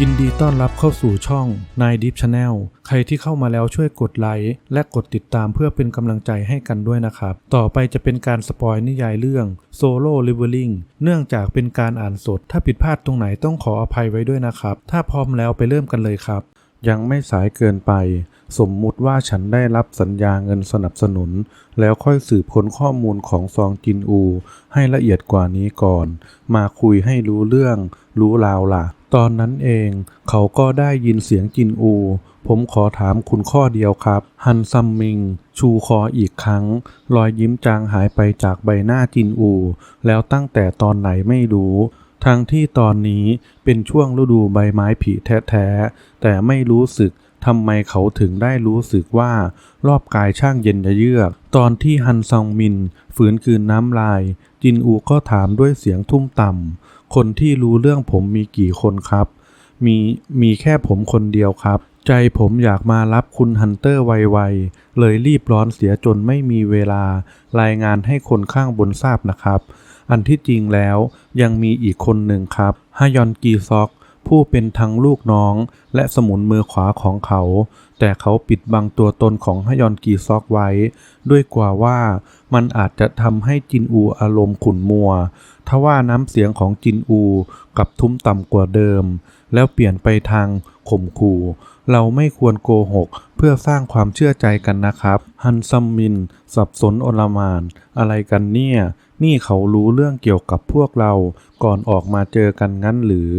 ยินดีต้อนรับเข้าสู่ช่องนายดิฟชาแนลใครที่เข้ามาแล้วช่วยกดไลค์และกดติดตามเพื่อเป็นกำลังใจให้กันด้วยนะครับ ต่อไปจะเป็นการสปอยนิยายเรื่องโซโล่ลิเวอริงเนื่องจากเป็นการอ่านสด ถ้าผิดพลาดตรงไหนต้องขออภัยไว้ด้วยนะครับ ถ้าพร้อมแล้วไปเริ่มกันเลยครับ ยังไม่สายเกินไป สมมุติว่าฉันได้รับสัญญาเงินสนับสนุน แล้วค่อยสืบค้นข้อมูลของซองจินอู ให้ละเอียดกว่านี้ก่อน มาคุยให้รู้เรื่อง รู้ราวล่ะ ตอนนั้นเอง เขาก็ได้ยินเสียงจินอู ผมขอถามคุณข้อเดียวครับ ฮันซัมมิง ชูคออีกครั้ง รอยยิ้มจางหายไปจากใบหน้าจินอู แล้วตั้งแต่ตอนไหนไม่รู้ทั้งที่ตอนนี้เป็นช่วงฤดูใบไม้ผลิแท้ๆ แต่ไม่รู้สึกทำไมเขาถึงได้รู้สึกว่า รอบกายช่างเย็นเยือก ตอนที่ฮันซองมินฝืนคืนน้ำลาย จินอูก็ถามด้วยเสียงทุ่มต่ำ คนที่รู้เรื่องผมมีกี่คนครับ มีมีแค่ผมคนเดียวครับ ใจผมอยากมารับคุณฮันเตอร์ไวๆ เลยรีบร้อนเสียจนไม่มีเวลา รายงานให้คนข้างบนทราบนะครับ อันที่จริงแล้วยังมีอีกคนหนึ่งครับฮยอนกีซอก ผู้เป็นทั้งลูกน้องและสมุนมือขวาของเขา แต่เขาปิดบังตัวตนของฮยอนกีซอกไว้ ด้วยกว่าว่ามันอาจจะทำให้จินอูอารมณ์ขุ่นมัวทว่าน้ำเสียงของจินอูกับทุ้มต่ำกว่าเดิม แล้วเปลี่ยนไปทางข่มขู่ เราไม่ควรโกหก เพื่อสร้างความเชื่อใจกันนะครับ ฮันซัมมิน สับสนโอลมาน อะไรกันเนี่ย นี่เขารู้เรื่องเกี่ยวกับพวกเราก่อนออกมาเจอกันงั้นหรือ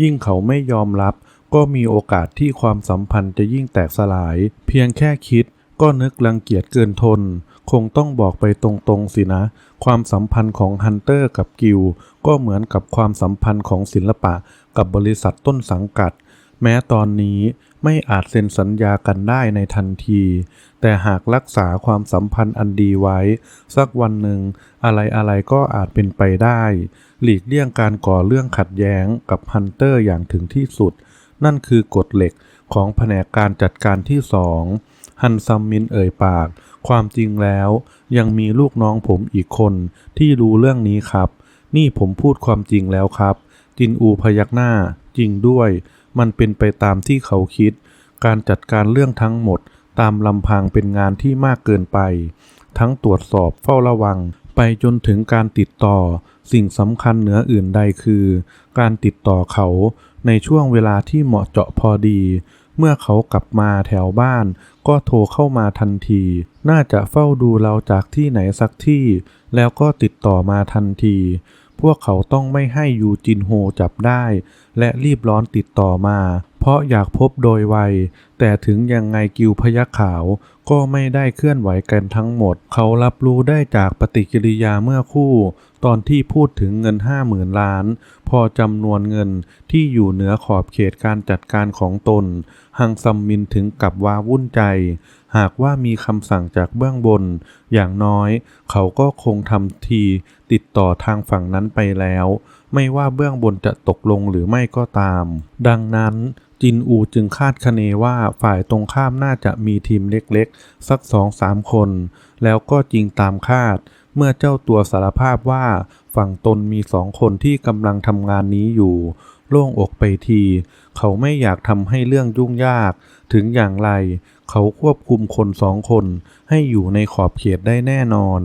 ยิ่งเขาไม่ยอมรับ ก็มีโอกาสที่ความสัมพันธ์จะยิ่งแตกสลาย เพียงแค่คิดก็นึกรังเกียจเกินทน คงต้องบอกไปตรงๆสินะ ความสัมพันธ์ของฮันเตอร์กับกิลก็เหมือนกับความสัมพันธ์ของศิลปะกับบริษัทต้นสังกัด แม้ตอนนี้ไม่อาจเซ็นสัญญากันได้ในทันที แต่หากรักษาความสัมพันธ์อันดีไว้ สักวันหนึ่ง อะไรๆก็อาจเป็นไปได้ หลีกเลี่ยงการก่อเรื่องขัดแย้งกับฮันเตอร์อย่างถึงที่สุด นั่นคือกฎเหล็กของแผนกการจัดการที่สองฮันซัมมินเอ่ยปาก ความจริงแล้ว ยังมีลูกน้องผมอีกคนที่รู้เรื่องนี้ครับ นี่ผมพูดความจริงแล้วครับ จินอูพยักหน้า จริงด้วย มันเป็นไปตามที่เขาคิด การจัดการเรื่องทั้งหมดตามลำพังเป็นงานที่มากเกินไป ทั้งตรวจสอบเฝ้าระวัง ไปจนถึงการติดต่อ สิ่งสำคัญเหนืออื่นใดคือ การติดต่อเขาในช่วงเวลาที่เหมาะเจาะพอดี เมื่อเขากลับมาแถวบ้าน ก็โทรเข้ามาทันที น่าจะเฝ้าดูเราจากที่ไหนสักที่ แล้วก็ติดต่อมาทันที พวกเขาต้องไม่ให้ยูจินโฮจับได้ และรีบร้อนติดต่อมา เพราะอยากพบโดยไว แต่ถึงยังไงกิวพยักขาว ก็ไม่ได้เคลื่อนไหวกันทั้งหมด เขารับรู้ได้จากปฏิกิริยาเมื่อคู่ ตอนที่พูดถึงเงินห้าหมื่นล้าน พอจำนวนเงินที่อยู่เหนือขอบเขตการจัดการของตน ฮังซัมมินถึงกับว้าวุ่นใจ หากว่ามีคำสั่งจากเบื้องบน อย่างน้อย เขาก็คงทำทีติดต่อทางฝั่งนั้นไปแล้ว ไม่ว่าเบื้องบนจะตกลงหรือไม่ก็ตาม ดังนั้นจินอูจึงคาดคะเนว่าฝ่ายตรงข้ามน่าจะมีทีมเล็กๆ สักสองสามคน แล้วก็จริงตามคาด มื่อเจ้าตัวสารภาพว่าฝั่งตนมีสองคนที่กำลังทำงานนี้อยู่ โล่งอกไปที เขาไม่อยากทำให้เรื่องยุ่งยาก ถึงอย่างไร เขาควบคุมคนสองคนให้อยู่ในขอบเขตได้แน่นอน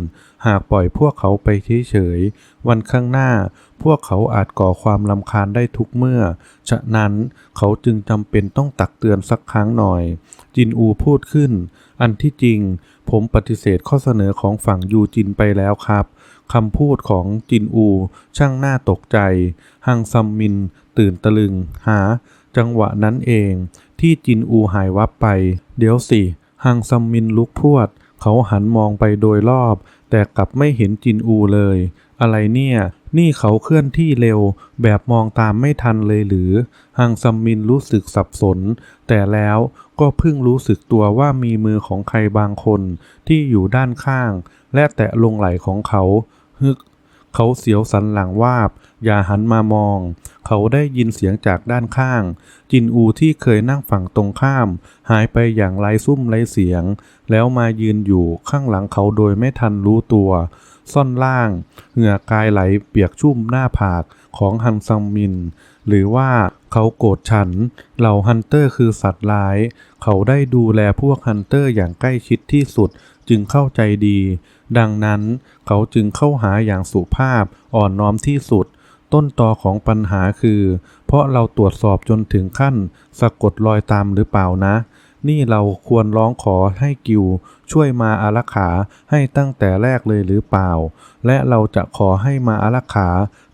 หากปล่อยพวกเขาไปเฉยๆ วันข้างหน้า พวกเขาอาจก่อความลำคาญได้ทุกเมื่อ ฉะนั้นเขาจึงจำเป็นต้องตักเตือนสักครั้งหน่อย จินอูพูดขึ้น อันที่จริง ผมปฏิเสธข้อเสนอของฝั่งยูจินไปแล้วครับคำพูดของจินอู ช่างน่าตกใจฮังซัมมิน ตื่นตะลึง หา จังหวะนั้นเอง ที่จินอูหายวับไป เดี๋ยวสิฮังซัมมินลุกพวด เขาหันมองไปโดยรอบ แต่กลับไม่เห็นจินอูเลย อะไรเนี่ย นี่เขาเคลื่อนที่เร็ว แบบมองตามไม่ทันเลยหรือฮังซัมมินรู้สึกสับสน แต่แล้ว ก็เพิ่งรู้สึกตัวว่ามีมือของใครบางคนที่อยู่ด้านข้าง และแตะลงไหล่ของเขา ฮึก เขาเสียวสันหลังวาบ อย่าหันมามอง เขาได้ยินเสียงจากด้านข้าง จินอูที่เคยนั่งฝั่งตรงข้าม หายไปอย่างไร้ซุ่มไร้เสียง แล้วมายืนอยู่ข้างหลังเขาโดยไม่ทันรู้ตัว ซ่อนล่าง เหงื่อกายไหลเปียกชุ่มหน้าผาก ของฮังซังมิน หรือว่าเขาโกรธฉัน เหล่าฮันเตอร์คือสัตว์ร้าย เขาได้ดูแลพวกฮันเตอร์อย่างใกล้ชิดที่สุดจึงเข้าใจดี ดังนั้นเขาจึงเข้าหาอย่างสุภาพอ่อนน้อมที่สุด ต้นตอของปัญหาคือ เพราะเราตรวจสอบจนถึงขั้น สะกดรอยตามหรือเปล่านะ นี่เราควรร้องขอให้กิวช่วยมาอารักขาให้ตั้งแต่แรกเลยหรือเปล่า และเราจะขอให้มาอารักขา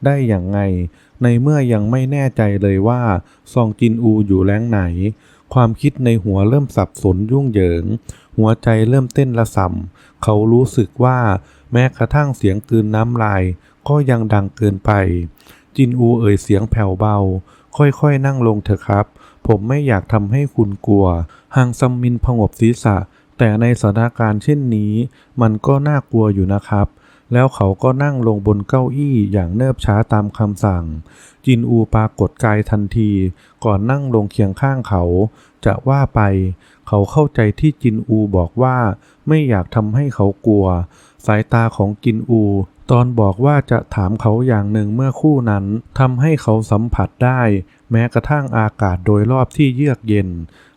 ได้อย่างไง ในเมื่อยังไม่แน่ใจเลยว่าซองจินอูอยู่แรงไหน ความคิดในหัวเริ่มสับสนยุ่งเหยิง หัวใจเริ่มเต้นระส่ำเขารู้สึกว่าแม้กระทั่งเสียงกืนน้ำลาย ก็ยังดังเกินไป จินอูเอ่ยเสียงแผ่วเบา ค่อยๆนั่งลงเถอะครับ ผมไม่อยากทำให้คุณกลัว ฮังซัมมินผงบศีรษะ แต่ในสถานการณ์เช่นนี้ มันก็น่ากลัวอยู่นะครับ แล้วเขาก็นั่งลงบนเก้าอี้อย่างเนิบช้าตามคำสั่ง จินอูปรากฏกายทันที ก่อนนั่งลงเคียงข้างเขา จะว่าไป เขาเข้าใจที่จินอูบอกว่า ไม่อยากทำให้เขากลัว สายตาของจินอู ตอนบอกว่าจะถามเขาอย่างหนึ่งเมื่อคู่นั้นทำให้เขาสัมผัสได้ แม้กระทั่งอากาศโดยรอบที่เยือกเย็น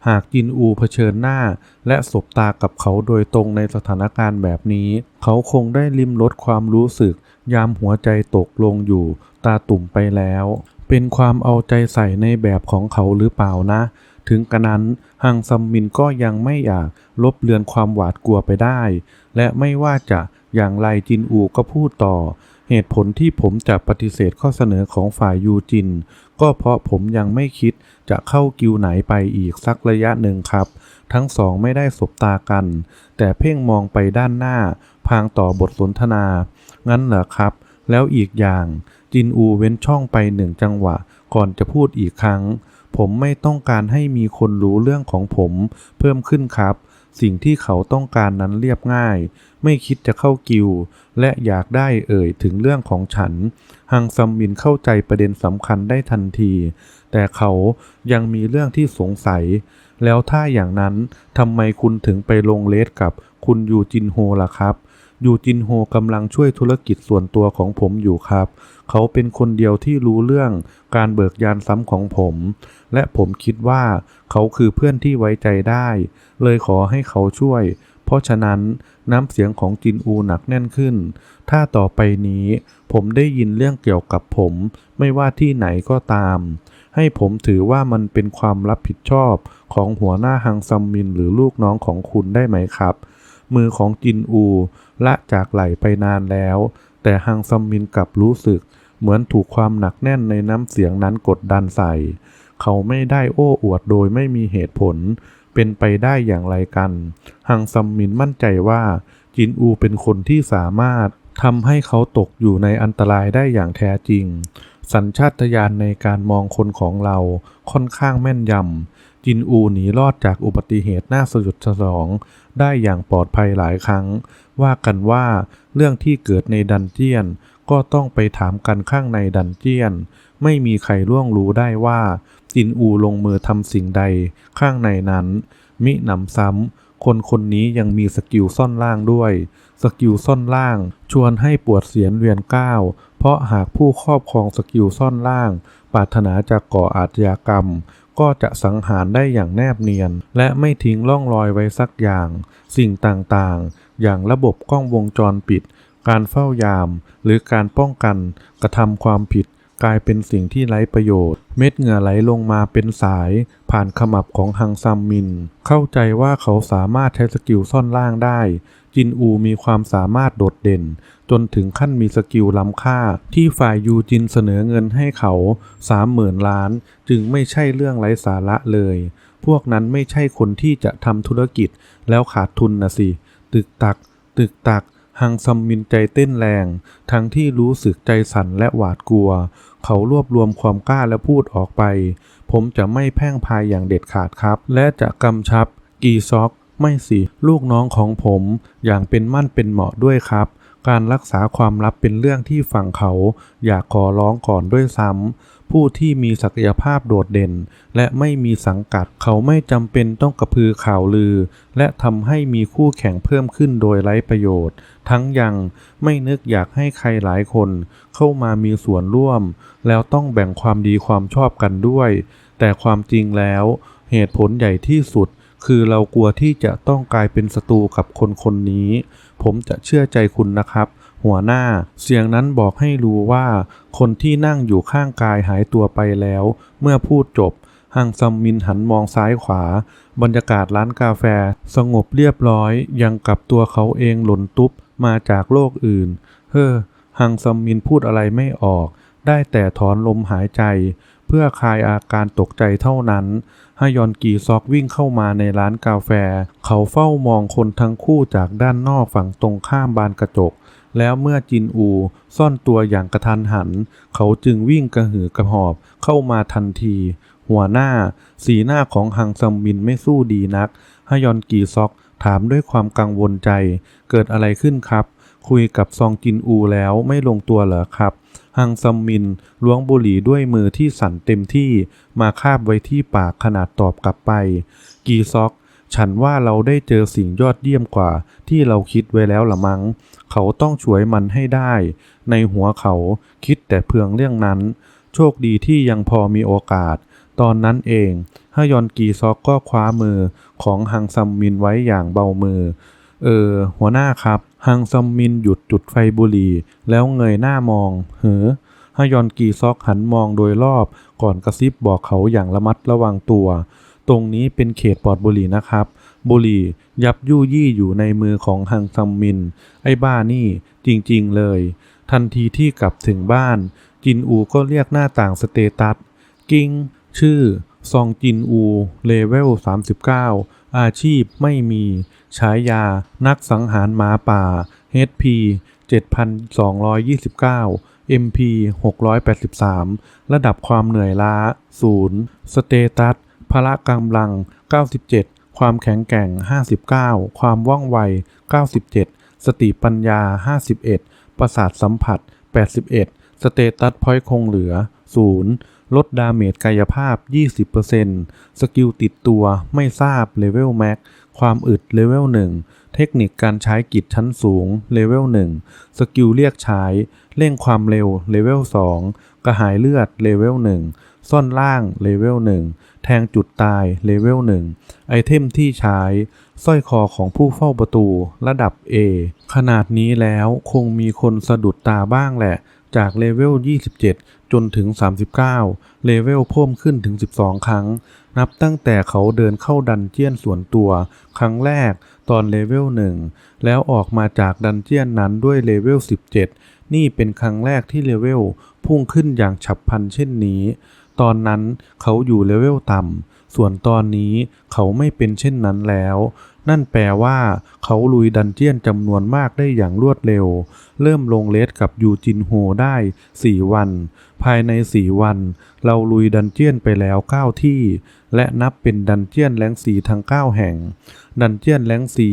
หากจินอูเผชิญหน้า และสบตากับเขาโดยตรงในสถานการณ์แบบนี้ เขาคงได้ลิมรสความรู้สึก ยามหัวใจตกลงอยู่ ตาตุ่มไปแล้ว เป็นความเอาใจใส่ในแบบของเขาหรือเปล่านะ ถึงกระนั้นฮังซัมมินก็ยังไม่อยากลบเลือนความหวาดกลัวไปได้ และไม่ว่าจะ อย่างไรจินอูก็พูดต่อ เหตุผลที่ผมจะปฏิเสธข้อเสนอของฝ่ายยูจิน ก็เพราะผมยังไม่คิดจะเข้ากิวไหนไปอีกสักระยะหนึ่งครับ ทั้งสองไม่ได้สบตากัน แต่เพ่งมองไปด้านหน้า พางต่อบทสนทนา งั้นเหรอครับ แล้วอีกอย่างจินอูเว้นช่องไปหนึ่งจังหวะ ก่อนจะพูดอีกครั้ง ผมไม่ต้องการให้มีคนรู้เรื่องของผม เพิ่มขึ้นครับ สิ่งที่เขาต้องการนั้นเรียบง่าย ไม่คิดจะเข้ากิว และอยากได้เอ่ยถึงเรื่องของฉัน ฮังซัมมินเข้าใจประเด็นสำคัญได้ทันที แต่เขายังมีเรื่องที่สงสัย แล้วถ้าอย่างนั้นทำไมคุณถึงไปลงเลสกับคุณยูจินโฮล่ะครับ ยูจินโฮกำลังช่วยธุรกิจส่วนตัวของผมอยู่ครับ เขาเป็นคนเดียวที่รู้เรื่องการเบิกยานซ้ำของผม และผมคิดว่าเขาคือเพื่อนที่ไว้ใจได้ เลยขอให้เขาช่วย เพราะฉะนั้นน้ำเสียงของจินอูหนักแน่นขึ้น ถ้าต่อไปนี้ผมได้ยินเรื่องเกี่ยวกับผม ไม่ว่าที่ไหนก็ตาม ให้ผมถือว่ามันเป็นความรับผิดชอบของหัวหน้าฮังซัมมินหรือลูกน้องของคุณได้ไหมครับ มือของจินอู ละจากไหลไปนานแล้ว แต่ฮังซัมมินกลับรู้สึก เหมือนถูกความหนักแน่นในน้ำเสียงนั้นกดดันใส่ เขาไม่ได้โอ้อวดโดยไม่มีเหตุผล เป็นไปได้อย่างไรกัน ฮังซัมมินมั่นใจว่า จินอูเป็นคนที่สามารถทำให้เขาตกอยู่ในอันตรายได้อย่างแท้จริง สัญชาตญาณในการมองคนของเราค่อนข้างแม่นยำ จินอูหนีรอดจากอุบัติเหตุน่าสยดสยอง ได้อย่างปลอดภัยหลายครั้ง ว่ากันว่าเรื่องที่เกิดในดันเจียน ก็ต้องไปถามกันข้างในดันเจียน ไม่มีใครล่วงรู้ได้ว่า จินอูลงมือทำสิ่งใดข้างในนั้น มิหนำซ้ำคนคนนี้ยังมีสกิลซ่อนล่างด้วย สกิลซ่อนล่างชวนให้ปวดเสียนเวียนก้าว ราะหากผู้ครอบครองสกิลซ่อนล่าง ปรารถนาจะก่ออาชญากรรม ก็จะสังหารได้อย่างแนบเนียน และไม่ทิ้งร่องรอยไว้สักอย่าง สิ่งต่างๆ อย่างระบบกล้องวงจรปิด การเฝ้ายาม หรือการป้องกันกระทำความผิดกลายเป็นสิ่งที่ไร้ประโยชน์ เม็ดเหงื่อไหลลงมาเป็นสาย ผ่านขมับของฮังซัมมิน เข้าใจว่าเขาสามารถใช้สกิลซ่อนล่างได้ จินอูมีความสามารถโดดเด่น จนถึงขั้นมีสกิลล้ำค่า ที่ฝ่ายยูจินเสนอเงินให้เขาสามหมื่นล้าน จึงไม่ใช่เรื่องไร้สาระเลย พวกนั้นไม่ใช่คนที่จะทำธุรกิจแล้วขาดทุนนะสิ ตึกตัก ตึกตักฮังซัมมินใจเต้นแรง ทั้งที่รู้สึกใจสั่นและหวาดกลัว เขารวบรวมความกล้าและพูดออกไป ผมจะไม่แพ่งพายอย่างเด็ดขาดครับ และจะกำชับ กีซอก ไม่สิ ลูกน้องของผม อย่างเป็นมั่นเป็นเหมาะด้วยครับ การรักษาความลับเป็นเรื่องที่ฝั่งเขาอยากขอร้องก่อนด้วยซ้ำ ผู้ที่มีศักยภาพโดดเด่น และไม่มีสังกัดเขาไม่จำเป็นต้องกระพือข่าวลือ และทำให้มีคู่แข่งเพิ่มขึ้นโดยไร้ประโยชน์ ทั้งยังไม่นึกอยากให้ใครหลายคนเข้ามามีส่วนร่วม แล้วต้องแบ่งความดีความชอบกันด้วย แต่ความจริงแล้ว เหตุผลใหญ่ที่สุด คือเรากลัวที่จะต้องกลายเป็นศัตรูกับคนคนนี้ ผมจะเชื่อใจคุณนะครับ หัวหน้า เสียงนั้นบอกให้รู้ว่า คนที่นั่งอยู่ข้างกายหายตัวไปแล้ว เมื่อพูดจบฮังซัมมินหันมองซ้ายขวา บรรยากาศร้านกาแฟ สงบเรียบร้อย ยังกับตัวเขาเองหล่นตุ๊บมาจากโลกอื่น เฮ้อฮังซัมมินพูดอะไรไม่ออก ได้แต่ถอนลมหายใจ เพื่อคลายอาการตกใจเท่านั้น ฮยอนกีซอกวิ่งเข้ามาในร้านกาแฟ เขาเฝ้ามองคนทั้งคู่จากด้านนอกฝั่งตรงข้ามบานกระจก แล้วเมื่อจินอูซ่อนตัวอย่างกระทันหัน เขาจึงวิ่งกระหือกระหอบเข้ามาทันที หัวหน้า สีหน้าของฮังซัมมินไม่สู้ดีนักฮยอนกีซอกถามด้วยความกังวลใจ เกิดอะไรขึ้นครับ คุยกับซองจินอูแล้วไม่ลงตัวเหรอครับ ฮังซัมมินล้วงบุหรี่ด้วยมือที่สั่นเต็มที่มาคาบไว้ที่ปากขนาดตอบกลับไป กีซอก ฉันว่าเราได้เจอสิ่งยอดเยี่ยมกว่า ที่เราคิดไว้แล้วละมัง้ง เขาต้องช่วยมันให้ได้ ในหัวเขาคิดแต่เพียงเรื่องนั้น โชคดีที่ยังพอมีโอกาส ตอนนั้นเองฮยอนกีซอกก็คว้ามือของฮังซัมมินไว้อย่างเบามือ เออ หัวหน้าครับ ฮังซัมมินหยุดจุดไฟบุหรี่ แล้วเงยหน้ามองเฮ้อฮยอนกีซอกหันมองโดยรอบ ก่อนกระซิบบอกเขาอย่างระมัดระวังตัว ตรงนี้เป็นเขตปลอดบุหรี่นะครับ บุหรี่ยับยู่ยี่อยู่ในมือของฮังซัมมิน ไอ้บ้านี่จริงๆเลย ทันทีที่กลับถึงบ้าน จินอูก็เรียกหน้าต่างสเตตัส กิ้ง ชื่อ ซองจินอู เลเวล 39 อาชีพไม่มี ฉายา นักสังหารหมาป่า HP 7,229 MP 683 ระดับความเหนื่อยล้า 0 สเตตัส พละกำลัง 97 ความแข็งแกร่ง 59 ความว่องไว 97 สติปัญญา 51 ประสาทสัมผัส 81 สเตตัสพอยต์คงเหลือ 0 ลดดาเมจกายภาพ 20%สกิลติดตัวไม่ทราบเลเวลแม็ก ความอึดเลเวล1 เทคนิคการใช้กิจชั้นสูงเลเวล1 สกิลเรียกใช้เร่งความเร็วเลเวล2 กระหายเลือดเลเวล1 ซ่อนล่างเลเวล1 แทงจุดตายเลเวล1 ไอเทมที่ใช้สร้อยคอของผู้เฝ้าประตูระดับ A ขนาดนี้แล้วคงมีคนสะดุดตาบ้างแหละ จากเลเวล 27 จนถึง 39 เลเวลเพิ่มขึ้นถึง 12 ครั้ง นับตั้งแต่เขาเดินเข้าดันเจียนส่วนตัว ครั้งแรกตอนเลเวล1 แล้วออกมาจากดันเจียนนั้นด้วยเลเวล 17 นี่เป็นครั้งแรกที่เลเวลพุ่งขึ้นอย่างฉับพลันเช่นนี้ ตอนนั้นเขาอยู่เลเวลต่ำ ส่วนตอนนี้เขาไม่เป็นเช่นนั้นแล้ว นั่นแปลว่าเขาลุยดันเจียนจำนวนมากได้อย่างรวดเร็ว เริ่มลงเลสกับยูจินโฮได้ 4 วัน ภายใน 4 วัน เราลุยดันเจียนไปแล้ว 9 ที่ และนับเป็นดันเจียนแรงสีทั้ง 9 แห่ง ดันเจียนแรงสี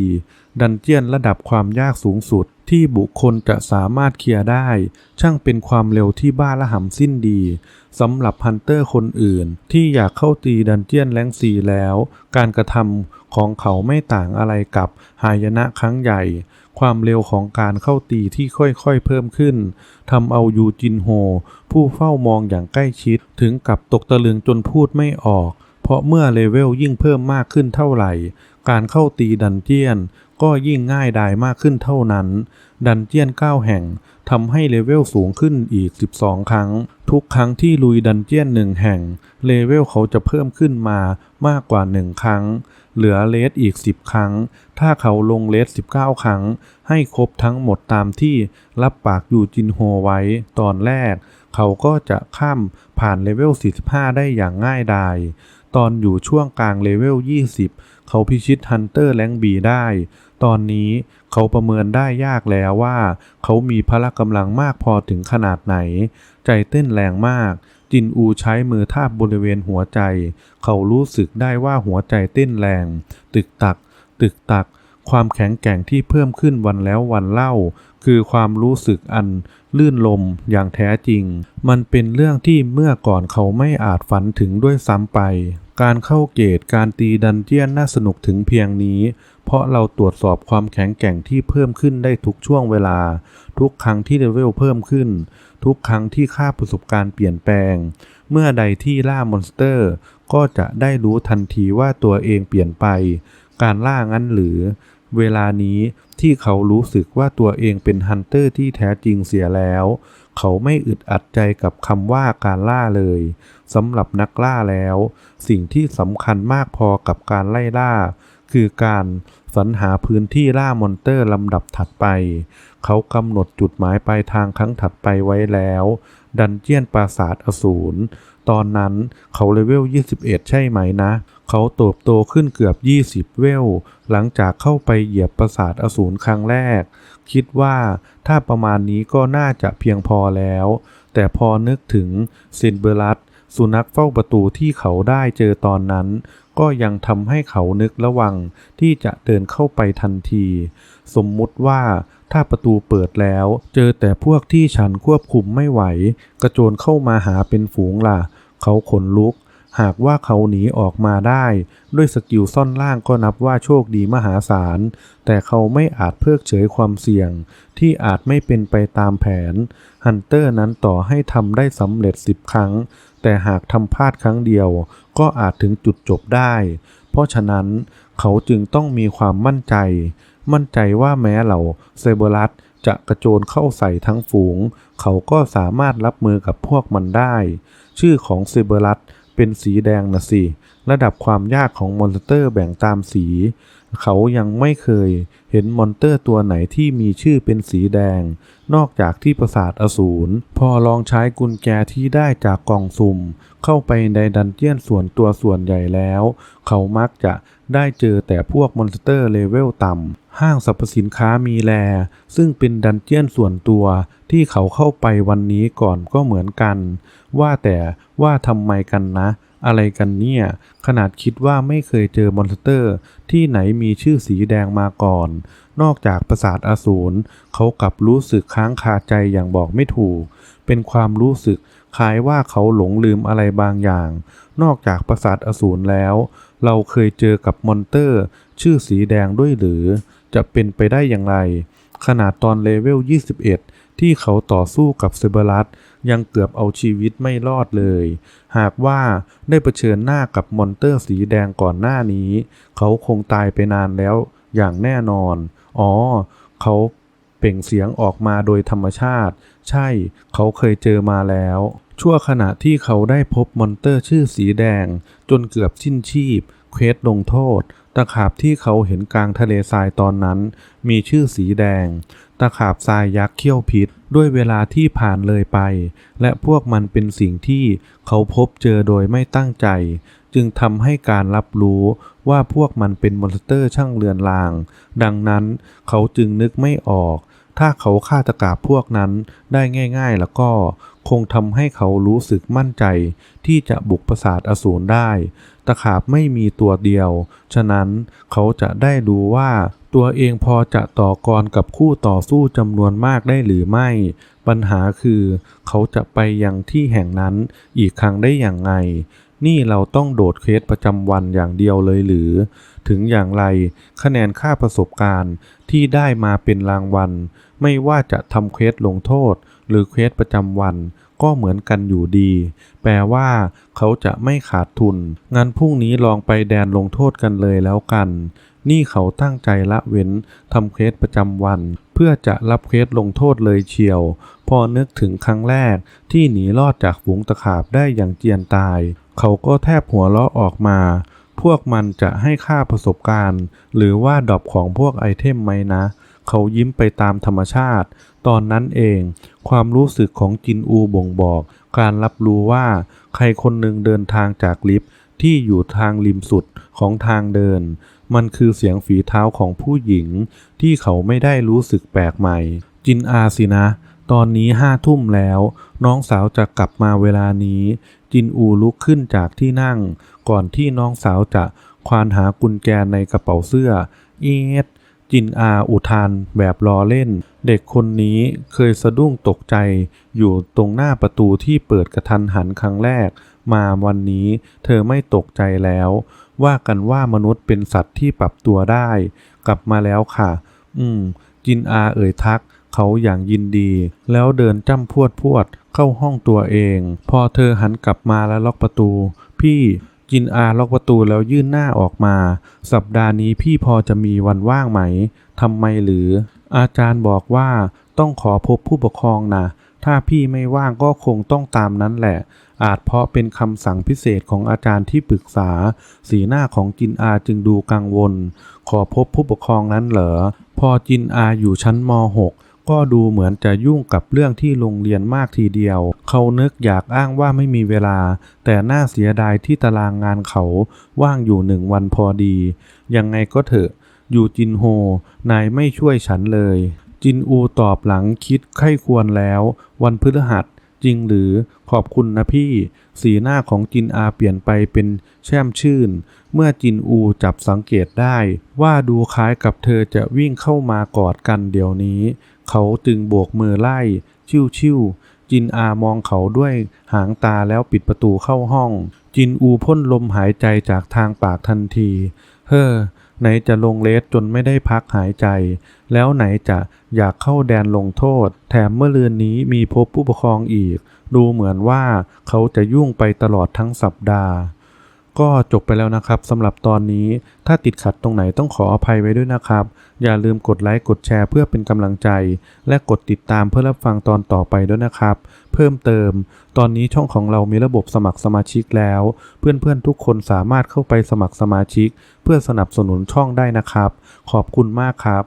ดันเจียนระดับความยากสูงสุดที่บุคคลจะสามารถเคลียร์ได้ ช่างเป็นความเร็วที่บ้าละหำสิ้นดีสำหรับฮันเตอร์คนอื่น ที่อยากเข้าตีดันเจียนแรงสีแล้ว การกระทำของเขาไม่ต่างอะไรกับหายนะครั้งใหญ่ ความเร็วของการเข้าตีที่ค่อยๆเพิ่มขึ้นทำเอายูจินโฮ ผู้เฝ้ามองอย่างใกล้ชิด ถึงกับตกตะลึงจนพูดไม่ออก เพราะเมื่อเลเวลยิ่งเพิ่มมากขึ้นเท่าไหร่ การเข้าตีดันเจียน ก็ยิ่งง่ายดายมากขึ้นเท่านั้น ดันเจียน 9 แห่งทำให้เลเวลสูงขึ้นอีก 12 ครั้ง ทุกครั้งที่ลุยดันเจียนหนึ่งแห่ง เลเวลเขาจะเพิ่มขึ้นมามากกว่า 1 ครั้ง เหลือเลสอีก 10 ครั้ง ถ้าเขาลงเลส19 ครั้ง ให้ครบทั้งหมดตามที่รับปากอยู่จินโฮไว้ตอนแรก เขาก็จะข้ามผ่านเลเวล 45 ได้อย่างง่ายดาย ตอนอยู่ช่วงกลางเลเวล 20 เขาพิชิตฮันเตอร์แรงบีได้ ตอนนี้เขาประเมินได้ยากแล้วว่า เขามีพละกำลังมากพอถึงขนาดไหน ใจเต้นแรงมาก จินอูใช้มือทาบบริเวณหัวใจ เขารู้สึกได้ว่าหัวใจเต้นแรง ตึกตัก ตึกตัก ความแข็งแกร่งที่เพิ่มขึ้นวันแล้ววันเล่า คือความรู้สึกอันลื่นลมอย่างแท้จริง มันเป็นเรื่องที่เมื่อก่อนเขาไม่อาจฝันถึงด้วยซ้ำไป การเข้าเกตการตีดันเจียนน่าสนุกถึงเพียงนี้เพราะเราตรวจสอบความแข็งแกร่งที่เพิ่มขึ้นได้ทุกช่วงเวลา ทุกครั้งที่เลเวลเพิ่มขึ้น ทุกครั้งที่ค่าประสบการณ์เปลี่ยนแปลง เมื่อใดที่ล่ามอนสเตอร์ ก็จะได้รู้ทันทีว่าตัวเองเปลี่ยนไป การล่างั้นหรือ เวลานี้ที่เขารู้สึกว่าตัวเองเป็นฮันเตอร์ที่แท้จริงเสียแล้ว เขาไม่อึดอัดใจกับคำว่าการล่าเลยสำหรับนักล่าแล้ว สิ่งที่สำคัญมากพอกับการไล่ล่า คือการสรรหาพื้นที่ล่ามอนเตอร์ลำดับถัดไป เขากำหนดจุดหมายปลายทางครั้งถัดไปไว้แล้ว ดันเจียนปราสาทอสูร ตอนนั้นเขาเลเวล 21 ใช่ไหมนะ เขาโตบโตขึ้นเกือบ 20 เวล หลังจากเข้าไปเหยียบปราสาทอสูรครั้งแรก คิดว่าถ้าประมาณนี้ก็น่าจะเพียงพอแล้ว แต่พอนึกถึงซินเบอรัส สุนัขเฝ้าประตูที่เขาได้เจอตอนนั้น ก็ยังทำให้เขานึกระวังที่จะเดินเข้าไปทันที สมมุติว่าถ้าประตูเปิดแล้ว เจอแต่พวกที่ฉันควบคุมไม่ไหว กระโจนเข้ามาหาเป็นฝูงล่ะ เขาขนลุก หากว่าเขาหนีออกมาได้ ด้วยสกิลซ่อนล่างก็นับว่าโชคดีมหาศาล แต่เขาไม่อาจเพิกเฉยความเสี่ยง ที่อาจไม่เป็นไปตามแผน ฮันเตอร์นั้นต่อให้ทำได้สำเร็จสิบครั้ง แต่หากทำพลาดครั้งเดียว ก็อาจถึงจุดจบได้ เพราะฉะนั้นเขาจึงต้องมีความมั่นใจ มั่นใจว่าแม้เหล่าเซเบอรัสจะกระโจนเข้าใส่ทั้งฝูง เขาก็สามารถรับมือกับพวกมันได้ ชื่อของเซเบอรัส เป็นสีแดงนะสิ ระดับความยากของมอนสเตอร์แบ่งตามสี เขายังไม่เคยเห็นมอนเตอร์ตัวไหนที่มีชื่อเป็นสีแดง นอกจากที่ปราสาทอสูร พอลองใช้กุญแจที่ได้จากกล่องสุ่ม เข้าไปในดันเจียนส่วนตัวส่วนใหญ่แล้ว เขามักจะได้เจอแต่พวกมอนสเตอร์เลเวลต่ำ ห้างสรรพสินค้ามีแล ซึ่งเป็นดันเจียนส่วนตัวที่เขาเข้าไปวันนี้ก่อนก็เหมือนกัน ว่าแต่ว่าทำไมกันนะ อะไรกันเนี่ย ขนาดคิดว่าไม่เคยเจอมอนสเตอร์ ที่ไหนมีชื่อสีแดงมาก่อน นอกจากปราสาทอสูรเขากลับรู้สึกค้างคาใจอย่างบอกไม่ถูก เป็นความรู้สึกคล้ายว่าเขาหลงลืมอะไรบางอย่าง นอกจากปราสาทอสูรแล้ว เราเคยเจอกับมอนเตอร์ ชื่อสีแดงด้วยหรือ จะเป็นไปได้อย่างไร ขนาดตอนเลเวล 21 ที่เขาต่อสู้กับเซเบอรัส ยังเกือบเอาชีวิตไม่รอดเลย หากว่าได้เผชิญหน้ากับมอนเตอร์สีแดงก่อนหน้านี้ เขาคงตายไปนานแล้วอย่างแน่นอน อ๋อ เขาเปล่งเสียงออกมาโดยธรรมชาติ ใช่ เขาเคยเจอมาแล้ว ชั่วขณะที่เขาได้พบมอนเตอร์ชื่อสีแดง จนเกือบสิ้นชีพ เควสลงโทษ ตะขาบที่เขาเห็นกลางทะเลทรายตอนนั้น มีชื่อสีแดง ตะขาบทรายยักษ์เขี้ยวพิษ ด้วยเวลาที่ผ่านเลยไป และพวกมันเป็นสิ่งที่เขาพบเจอโดยไม่ตั้งใจ จึงทำให้การรับรู้ว่าพวกมันเป็นมอนสเตอร์ช่างเลือนลาง ดังนั้นเขาจึงนึกไม่ออก ถ้าเขาฆ่าตะกาบพวกนั้นได้ง่าย ๆ แล้วก็ คงทำให้เขารู้สึกมั่นใจ ที่จะบุกปราสาทอสูรได้ ตะขาบไม่มีตัวเดียว ฉะนั้นเขาจะได้รู้ว่า ตัวเองพอจะต่อกรกับคู่ต่อสู้จำนวนมากได้หรือไม่ ปัญหาคือ เขาจะไปยังที่แห่งนั้นอีกครั้งได้อย่างไง นี่เราต้องโดดเคสประจำวันอย่างเดียวเลยหรือ ถึงอย่างไร คะแนนค่าประสบการณ์ที่ได้มาเป็นรางวัล ไม่ว่าจะทำเคสลงโทษ หรือเควสประจำวันก็เหมือนกันอยู่ดี แปลว่าเขาจะไม่ขาดทุนงั้นพรุ่งนี้ลองไปแดนลงโทษกันเลยแล้วกัน นี่เขาตั้งใจละเว้นทำเควสประจำวัน เพื่อจะรับเควสลงโทษเลยเชียว พอนึกถึงครั้งแรกที่หนีรอดจากฝูงตะขาบได้อย่างเจียนตาย เขาก็แทบหัวเราะออกมา พวกมันจะให้ค่าประสบการณ์ หรือว่าดอปของพวกไอเทมไหมนะ เขายิ้มไปตามธรรมชาติ ตอนนั้นเอง ความรู้สึกของจินอูบ่งบอก การรับรู้ว่า ใครคนหนึ่งเดินทางจากลิฟต์ที่อยู่ทางริมสุดของทางเดิน มันคือเสียงฝีเท้าของผู้หญิง ที่เขาไม่ได้รู้สึกแปลกใหม่ จินอาสินะ ตอนนี้ห้าทุ่มแล้ว น้องสาวจะกลับมาเวลานี้ จินอูลุกขึ้นจากที่นั่ง ก่อนที่น้องสาวจะควานหากุญแจในกระเป๋าเสื้อ เอ็ด จินอาอุทานแบบล้อเล่น เด็กคนนี้เคยสะดุ้งตกใจ อยู่ตรงหน้าประตูที่เปิดกระทันหันครั้งแรก มาวันนี้เธอไม่ตกใจแล้ว ว่ากันว่ามนุษย์เป็นสัตว์ที่ปรับตัวได้ กลับมาแล้วค่ะ อืม จินอาเอ่ยทัก เขาอย่างยินดี แล้วเดินจ้ำพวดพวดเข้าห้องตัวเอง พอเธอหันกลับมาแล้วล็อกประตู พี่ จินอาล็อกประตูแล้วยื่นหน้าออกมา สัปดาห์นี้พี่พอจะมีวันว่างไหมทำไมหรือ อาจารย์บอกว่าต้องขอพบผู้ปกครองนะถ้าพี่ไม่ว่างก็คงต้องตามนั้นแหละ อาจเพราะเป็นคำสั่งพิเศษของอาจารย์ที่ปรึกษา สีหน้าของจินอาจึงดูกังวล ขอพบผู้ปกครองนั้นเหรอ พอจินอาอยู่ชั้นม .6 ก็ดูเหมือนจะยุ่งกับเรื่องที่โรงเรียนมากทีเดียว เขานึกอยากอ้างว่าไม่มีเวลา แต่น่าเสียดายที่ตารางงานเขาว่างอยู่หนึ่งวันพอดี ยังไงก็เถอะ อยู่จินโฮ นายไม่ช่วยฉันเลย จินอูตอบหลังคิดไข้ควรแล้ว วันพฤหัสจริงหรือขอบคุณนะพี่ สีหน้าของจินอาเปลี่ยนไปเป็นแช่มชื่น เมื่อจินอูจับสังเกตได้ ว่าดูคล้ายกับเธอจะวิ่งเข้ามากอดกันเดี๋ยวนี้ เขาจึงโบกมือไล่ ชิวชิวจินอามองเขาด้วยหางตาแล้วปิดประตูเข้าห้อง จินอูพ่นลมหายใจจากทางปากทันที เฮ้อไหนจะลงเลสจนไม่ได้พักหายใจ แล้วไหนจะอยากเข้าแดนลงโทษ แถมเมื่อลือนนี้มีพบผู้ปกครองอีก ดูเหมือนว่าเขาจะยุ่งไปตลอดทั้งสัปดาห์ ก็จบไปแล้วนะครับสำหรับตอนนี้ถ้าติดขัดตรงไหนต้องขออภัยไว้ด้วยนะครับ อย่าลืมกดไลค์กดแชร์เพื่อเป็นกำลังใจ และกดติดตามเพื่อรับฟังตอนต่อไปด้วยนะครับ เพิ่มเติม ตอนนี้ช่องของเรามีระบบสมัครสมาชิกแล้ว เพื่อนๆทุกคนสามารถเข้าไปสมัครสมาชิก เพื่อสนับสนุนช่องได้นะครับ ขอบคุณมากครับ